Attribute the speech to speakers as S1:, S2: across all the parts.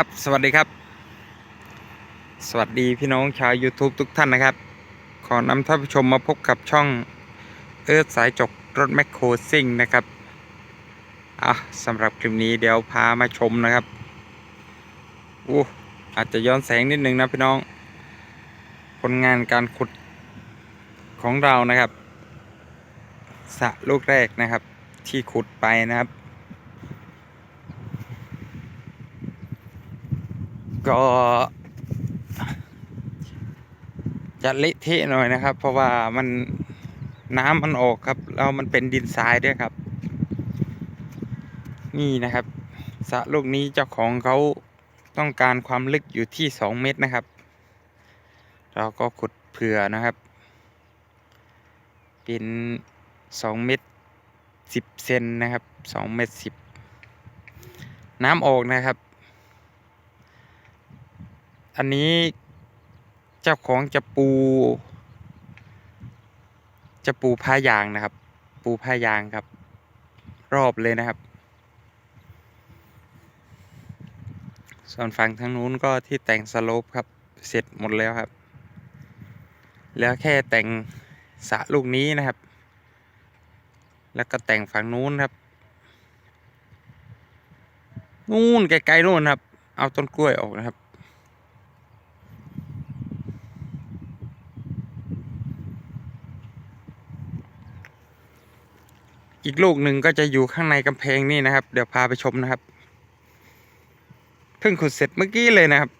S1: ครับ สวัสดีครับ สวัสดีพี่น้องชาว YouTube ทุกท่านนะครับ ขอนำท่านผู้ชมมาพบกับช่องเอิร์ธสายจกรถแมคโครซิ่งนะครับอะสำหรับคลิปนี้เดี๋ยวพามาชมนะครับอู้อาจจะย้อนแสงนิดนึงนะพี่น้อง ผลงานการขุดของเรานะครับสะลูกแรกนะครับ ที่ขุดไปนะครับ ก็จะเละเทะหน่อยนะครับ เพราะว่ามันน้ำมันออกครับแล้วมันเป็นดินทรายด้วยครับ นี่นะครับสระลูกนี้เจ้าของเขาต้องการความลึกอยู่ที่สองเมตรนะครับ เราก็ขุดเผื่อนะครับ เป็นสองเมตรสิบเซนนะครับสองเมตรสิบน้ำออกนะครับ อันนี้เจ้าของจะปู จะปูผ้ายางนะครับ ปูผ้ายางครับ รอบเลยนะครับ ส่วนฝั่งทางนู้นก็ที่แต่งสโลปครับ เสร็จหมดแล้วครับเหลือแค่แต่งสะลูกนี้นะครับ แล้วก็แต่งฝั่งนู้นครับ นู่นไกลๆนู่นครับ เอาต้นกล้วยออกนะครับ อีกลูกหนึ่งก็จะอยู่ข้างในกำแพงนี่นะครับ เดี๋ยวพาไปชมนะครับเพิ่งขุดเสร็จเมื่อกี้เลยนะครับ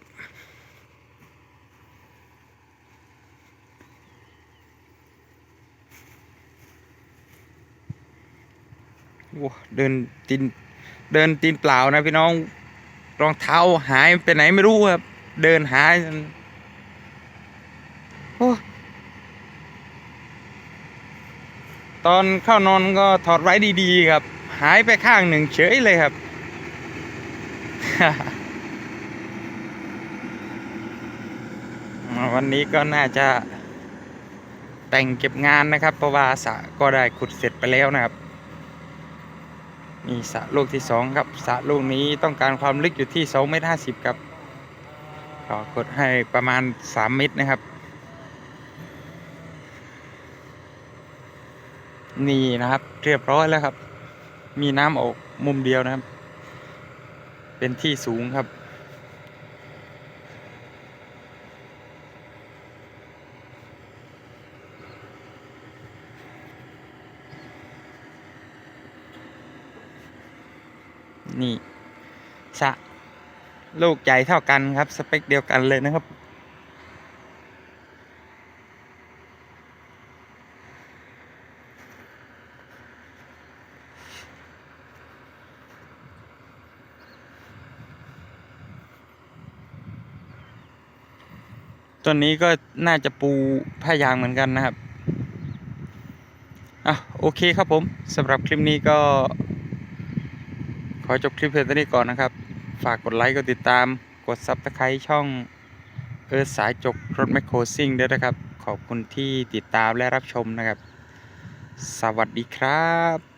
S1: โอ้เดินตีนเดินตีนเปล่านะพี่น้องรองเท้าหายไปไหนไม่รู้ครับ เดินหายจนโอ้ ตอนเข้านอนก็ถอดไว้ดีๆครับ หายไปข้างหนึ่งเฉยเลยครับ วันนี้ก็น่าจะแต่งเก็บงานนะครับ เพราะว่าสระก็ได้ขุดเสร็จไปแล้วนะครับนี่สระลูกที่สองครับสระลูกนี้ต้องการความลึกอยู่ที่สองเมตรห้าสิบครับก็กดให้ประมาณสามเมตรนะครับ นี่นะครับ เรียบร้อยแล้วครับ มีน้ำออกมุมเดียวนะครับ เป็นที่สูงครับ นี่สะลูกใหญ่เท่ากันครับ สเปคเดียวกันเลยนะครับ ตัวนี้ก็น่าจะปูผ้ายางเหมือนกันนะครับอะโอเคครับผมสำหรับคลิปนี้ก็ ขอจบคลิปเพียงเท่านี้ก่อนนะครับ ฝากกดไลค์กดติดตามกดซับสไครต์ช่องเออสายจกรถแมคโครซิ่งด้วยนะครับ ขอบคุณที่ติดตามและรับชมนะครับ สวัสดีครับ